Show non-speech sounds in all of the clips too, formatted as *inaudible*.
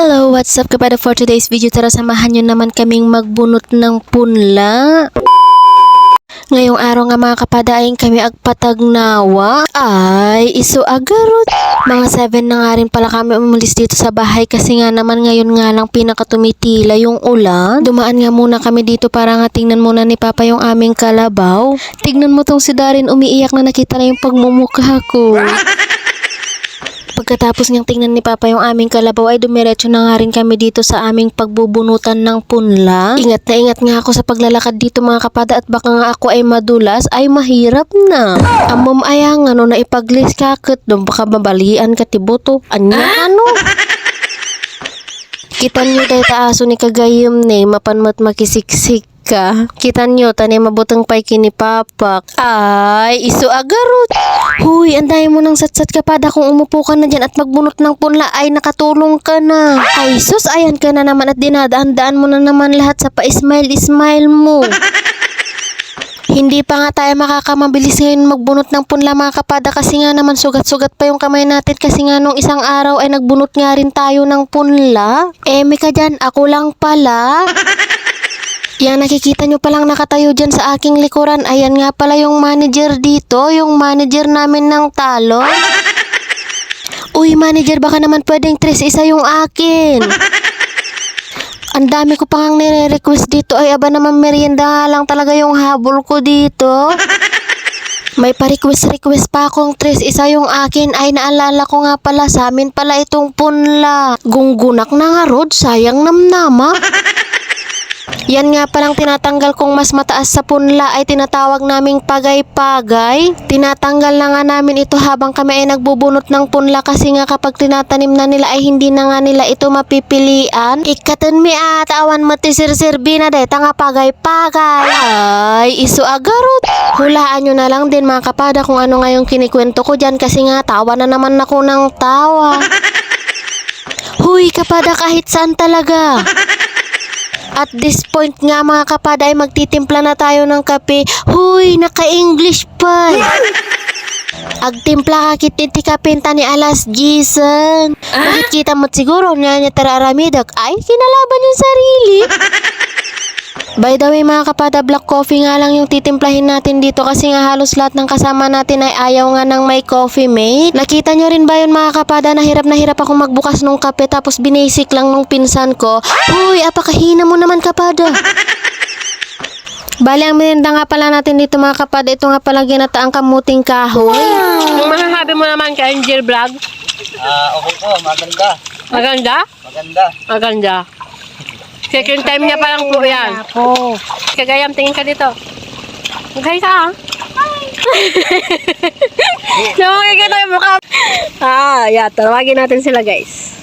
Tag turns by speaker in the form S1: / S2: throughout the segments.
S1: Hello, what's up kapada for today's video? Tara samahan nyo naman kaming magbunot ng punla. Ngayong araw nga mga kapadaing kami agpatagnawa ay iso agarot. Mga 7 na nga rin pala kami umalis dito sa bahay kasi nga naman ngayon nga lang pinakatumitila yung ulan. Dumaan nga muna kami dito para nga tingnan muna ni Papa yung aming kalabaw. Tignan mo tong si Darin umiiyak na nakita na yung pagmumukha ko. *laughs* Pagkatapos niyang tingnan ni Papa yung aming kalabaw ay dumiretso na nga rin kami dito sa aming pagbubunutan ng punla. Ingat na ingat nga ako sa paglalakad dito mga kapada at baka nga ako ay madulas ay mahirap na. Amom ayang ano na ipaglis kakit doon baka babalian ka tibuto. Anya ano? Kita niyo tayo taaso ni kagayom ni mapanmat makisiksik ka. Kita niyo tani mabutang pay kini papak. Ay, iso agarot. Huy, anday mo ng satsat ka pada kung umupo ka na dyan at magbunot ng punla ay nakatulong ka na. Ay, sus, ayan ka na naman at dinadaan-daan mo na naman lahat sa pa-smile-smile mo. Hindi pa nga tayo makakamabilis ngayon magbunot ng punla mga kapada kasi nga naman sugat-sugat pa yung kamay natin kasi nga nung isang araw ay nagbunot nga rin tayo ng punla. Eh, may ka dyan, ako lang pala. Yang nakikita nyo palang nakatayo dyan sa aking likuran, ayan nga pala yung manager dito, yung manager namin ng talo. Uy, manager, baka naman pwedeng tres isa yung akin. Ang dami ko pang nire-request dito ay aba naman merienda lang talaga yung habol ko dito. May pa-request-request pa akong tres isa yung akin ay naalala ko nga pala sa amin pala itong punla. Gunggunak na nga rod, sayang namnama. Yan nga palang tinatanggal kong mas mataas sa punla ay tinatawag naming pagay-pagay. Tinatanggal na nga namin ito habang kami ay nagbubunot ng punla kasi nga kapag tinatanim na nila ay hindi na nga nila ito mapipilian. Ikatan mi at awan mo ti sir-sirbi na deta nga pagay-pagay. Ay, iso agarot. Hulaan nyo na lang din mga kapada kung ano nga yung kinikwento ko dyan kasi nga tawa na naman ako ng tawa. *laughs* Huy, kapada kahit saan talaga. At this point nga mga kapada ay magtitimpla na tayo ng kape. Huy, naka-English pa. Agtimpla ka kititi kapinta ni Alas Jason. Makikita mo siguro niya niya tararamidak. Ay, kinalaban yung sarili. By the way mga kapada, black coffee nga lang yung titimplahin natin dito kasi nga halos lahat ng kasama natin ay ayaw nga ng may coffee mate. Nakita nyo rin ba yun mga kapada na hirap na hirap akong magbukas ng kape tapos binasic lang nung pinsan ko. Huy, apakahina mo naman kapada. Bali, ang merinda nga pala natin dito mga kapada, ito nga pala ginataang kamuting kahoy.
S2: Yung masasabi mo naman kay Angel Vlog,
S3: Ah, okay po, maganda.
S2: maganda?
S3: Maganda.
S2: Maganda. Second time niya pa lang po yan.
S1: Po.
S2: Kagayam, tingin ka dito. Okay ka, ha? *laughs* Nakakikita yung mukha. Ah, yeah. Tawagin natin sila, guys.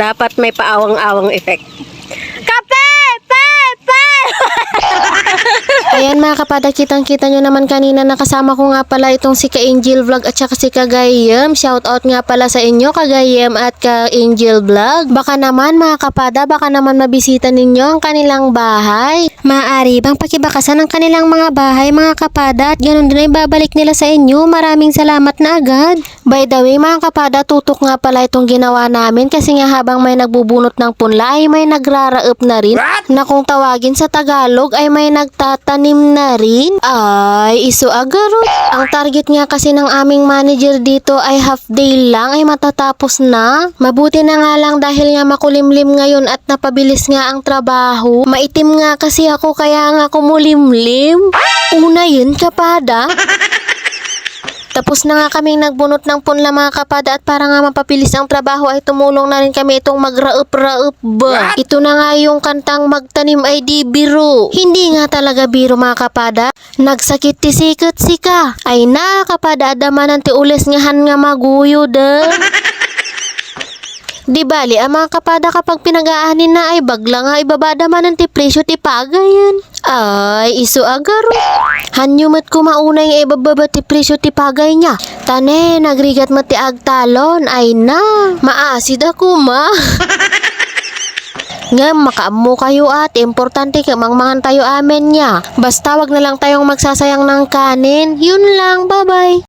S2: Dapat may paawang-awang effect.
S1: Ayan mga kapada, kitang-kita nyo naman kanina nakasama ko nga pala itong si Ka-Angel Vlog at saka si Kagayem. Shout out nga pala sa inyo, Kagayem at Ka-Angel Vlog. Baka naman mga kapada, baka naman mabisita ninyo ang kanilang bahay. Maaari bang pakibakasan ang kanilang mga bahay mga kapada at ganun din ay babalik nila sa inyo. Maraming salamat na agad. By the way mga kapada, tutok nga pala itong ginawa namin kasi nga habang may nagbubunot ng punla ay may nagraraep na rin na kung tawagin sa Tagalog ay may nagtatanim na rin. Ay, iso agarot. Ang target nga kasi ng aming manager dito ay half day lang ay matatapos na. Mabuti na nga lang dahil nga makulimlim ngayon at napabilis nga ang trabaho. Maitim nga kasi ako kaya nga kumulimlim. Una yun, kapada. Tapos na nga kaming nagbunot ng punla mga kapada at para nga mapabilis ang trabaho ay tumulong na rin kami itong magraup-raup ba. Ito na nga yung kantang magtanim ay di biro. Hindi nga talaga biro mga kapada. Nagsakit ti sikit sika. Ay na kapada adaman ti ules ngahan nga maguyo da. *laughs* Di bali, ang mga kapada kapag pinag-aanin na ay bagla nga ibabada man ang ti presyo ti pagayan. Ay, iso agaro. Hanyumat ko maunay nga ibababa ti presyo ti pagay niya. Tane, nagrigat mo ti agtalon. Ay na, maasid ako ma. *laughs* nga makaamo kayo at importante ka mangmangan tayo amen niya. Basta wag na lang tayong magsasayang ng kanin. Yun lang, bye-bye.